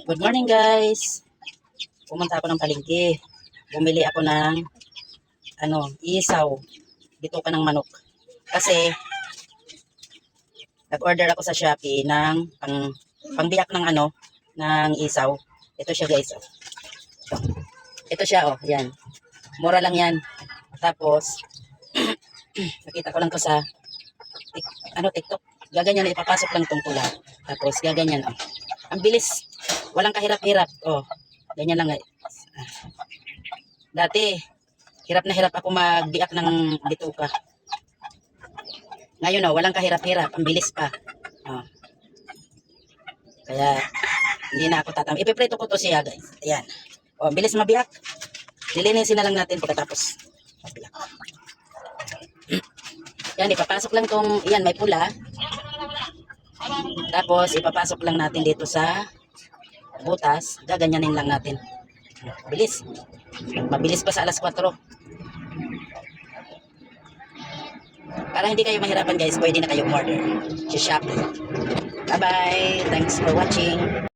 Good morning guys. Pumunta ako ng palengke. Bumili ako ng ano, isaw. Dito ka ng manok. Kasi nag-order ako sa Shopee ng pang pangbiyak ng ano, ng isaw. Ito siya guys. Oh. Ito siya oh, yan. Mura lang yan. Tapos nakita ko lang to sa ano TikTok. Gaganyan na ipapasok lang tong pula. Tapos gaganyan oh. Ang bilis. Walang kahirap-hirap. Oh, ganyan lang. eh. Dati, hirap na hirap ako magbiak ng bituka. Ngayon, oh, walang kahirap-hirap. Ang bilis pa. Oh. Kaya, hindi na ako tatam. Ipiprito ko to siya, guys. Ayan. Oh, bilis mabiyak. Lilinisin na lang natin pagkatapos. Mabiyak. Yan, ipapasok lang tong, yan, may pula. Tapos, ipapasok lang natin dito sa butas. Gaganyanin lang natin. Bilis. Mabilis pa sa alas 4. Para hindi kayo mahirapan guys, pwede na kayo order sa Shopee. Bye-bye. Thanks for watching.